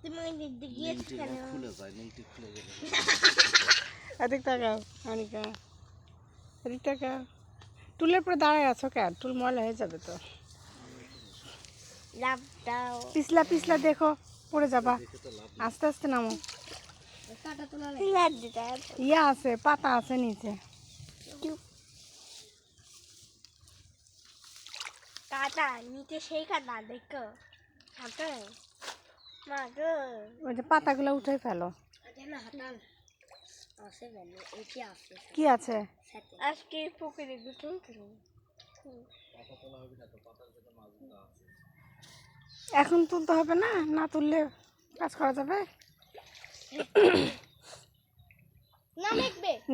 তুমি ওই দিক দিয়ে গিয়েছো কেন খুলে। যায় লিংটি খুলে গেলে এদিক তাকাও অনিকা। এদিক তাকাও। টুলের পরে দাঁড়ায় আছো কেন? টুল ময়লা হয়ে যাবে তো। লাভ দাও। পিছলা পিছলা দেখো পড়ে যাবা। আস্তে আস্তে নামো। ইয়া আছে পাতা আছে নিচে। কাটা নিচে সেই কাটা দেখো। ওই যে পাতাগুলো উঠে ফেলো। না আছে কেন কি আছে? আজকে পুকুরে এখন তুলতে হবে না? না তুললে কাজ করা যাবে?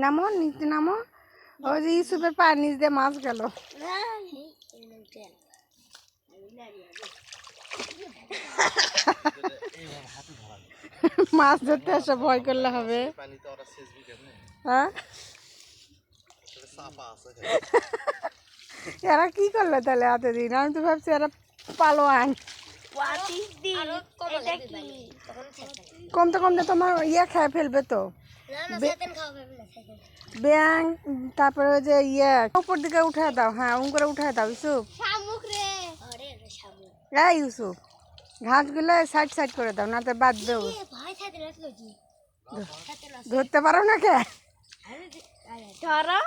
নামো নিচে নামো। ওই যে ইউসুফের পায়ের নিচ দিয়ে মাছ গেল। মাছ ধরতে এসে ভয় করলে হবে। হ্যাঁ? এরা কি করল তাহলে এতদিন? আমি তো ভাবছি এরা পালোয়ান। কমতে কমতে তোমার ইয়ে খেয়ে ফেলবে তো। ব্যাং তারপরে ওই যে ইয়ে উপর দিকে উঠে দাও। হ্যাঁ উম করে উঠে দাও, ইউসুফ। এই, ইউসুফ, ঘাসগুলো সাইড সাইড করে দাও না তো বাঁধবে ও। ধরতে পারো না কে? ধরো।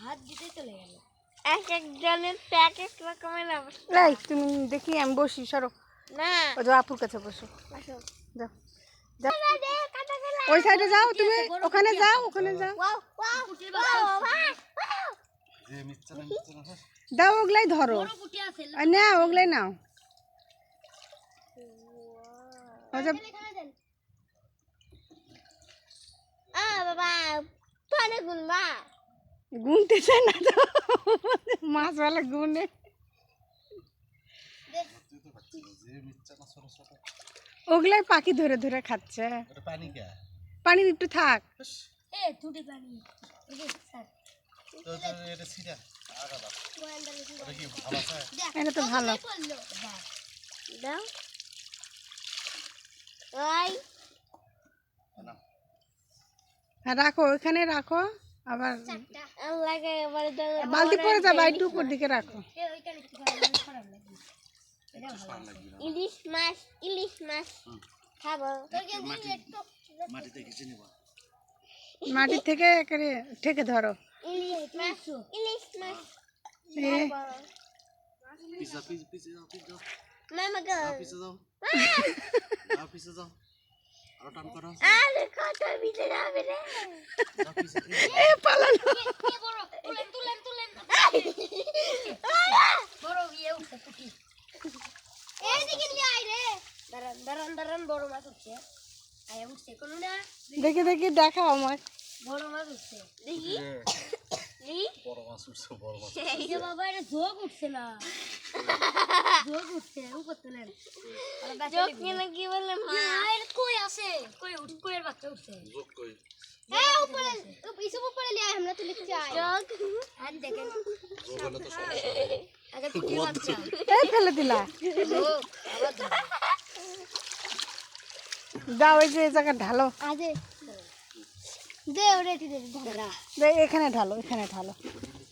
হাত দিতে চলে গেল। এক একজনের প্যাক এক রকমের অবস্থা এই তুমি দেখি আমি বসি সরো। না। আপুর কাছে বসো। আসো যাও। যাও ওই সাইডে যাও তুমি। ওখানে যাও ওখানে যাও। দাও ওগুলাই ধরো। কুটি না ওগুলাই নাও। আ বাবা পানে গুনবা। গুনতেছে না তো। মাছ মাছওয়ালা গুনে। ওগুলাই পাখি ধরে ধরে খাচ্ছে। পানি কে? পানি একটু থাক। এ পানি। তো তো এটা ছিড়া আগা দাও। এটা কি ভালো তো ভালো। দাও। ওই। হ্যাঁ রাখো ওইখানে রাখো আবার লাগে এবারে দাও বালতি পরে যাবা একটু উপর দিকে রাখো। ইলিশ মাছ ইলিশ মাছ খাব। মাটিতে ঘিচে নিবা। মাটির থেকে একেবারে ঠেকে ধরো। ইলিশ মাছ ইলিশ মাছ। এ, পিছা পিছে পিছে যাও মামা গো। যাও যাও যাও যাও টান করো। আরে কত ভিতরে যাবে রে। যাও পিছে পিছে। এ পালানো তুলেন তুলেন তুলেন বড় ইয়ে উঠছে কুটি এইদিকে নিয়ে আয় রে দাঁড়ান দাঁড়ান দাঁড়ান বড় মাছ উঠছে আয়া উঠছে কোনো না দেখে দেখি দেখাও আমার বড় মাছ উঠছে দেখি। দেখি বড় মাছ উঠছে বড় মাছ এই যে বাবা এটা যোগ উঠছে না। যোগ উঠছে উপর তোলেন যোগ কিনা কি বলে মা? এটা কই আছে কই উঠ কইয়ের বাচ্চা উঠছে। যোগ কই? হ্যাঁ উপরে ইসব উপরে লিয়ে আমরা তুলে চাই। যোগ আর দেখেন। যোগ হলে তো সমস্যা। আগে কুটির বাচ্চা এই ফেলে দিলা। যোগ আবার যোগ। দাও এই যে ঢালো। আজে দে ওরে দে এখানে ঢালো এখানে ঢালো।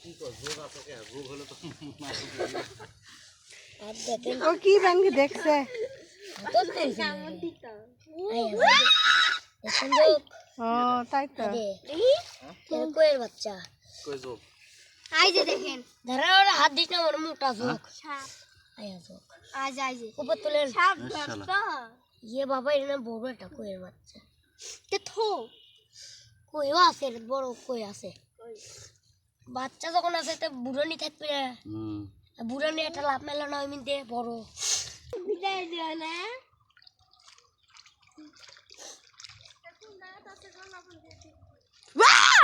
কি কর যোগ আছে কে? হলে তো ও কি ব্যাংকে দেখছে তো কামড় দিত দেখেন যোগ ও তাই তো দে দেখি কইয়ের বাচ্চা কই যোগ আই যে দেখেন ধরা ওরা হাত দিস না ওর মোটা যোগ আয়া যোগ আজ আই যে উপর তোলেন সাপ শালা। ইয়ে বাবা এর না বড় একটা কইয়ের বাচ্চা তে থো কইও আছে রে, বড় কই আছে বাচ্চা যখন আছে তে বুড়ানি থাকবে না হুম বুড়ানি একটা লাভ মেলা না আমি দে বড়। বিদায় দিও না।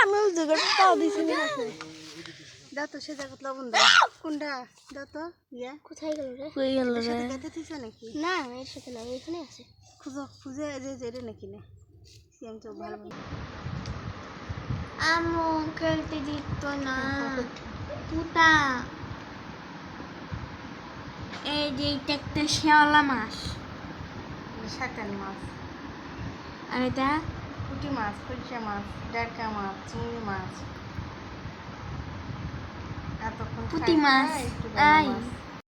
আমি ওই জায়গাটা তাও দিছি না দাও তো সে জায়গা লবণ দাও। কোনটা? দাও ইয়া। কোথায় গেল রে? কই গেল এর সাথে গাইতে নাকি? না এর সাথে না এখানে আছে। খুঁজো খুঁজে যে যে রে নাকি না। সিএম তো ভালো ভালো আমু খেলতে দিত না। পুতা। এই যে এটা একটা শেওলা মাছ। শাকাল মাছ। আর এটা? পুঁটি মাছ কুলচা মাছ ডাকা মাছ চিংড়ি মাছ। এতক্ষণ পুঁটি মাছ। একটু।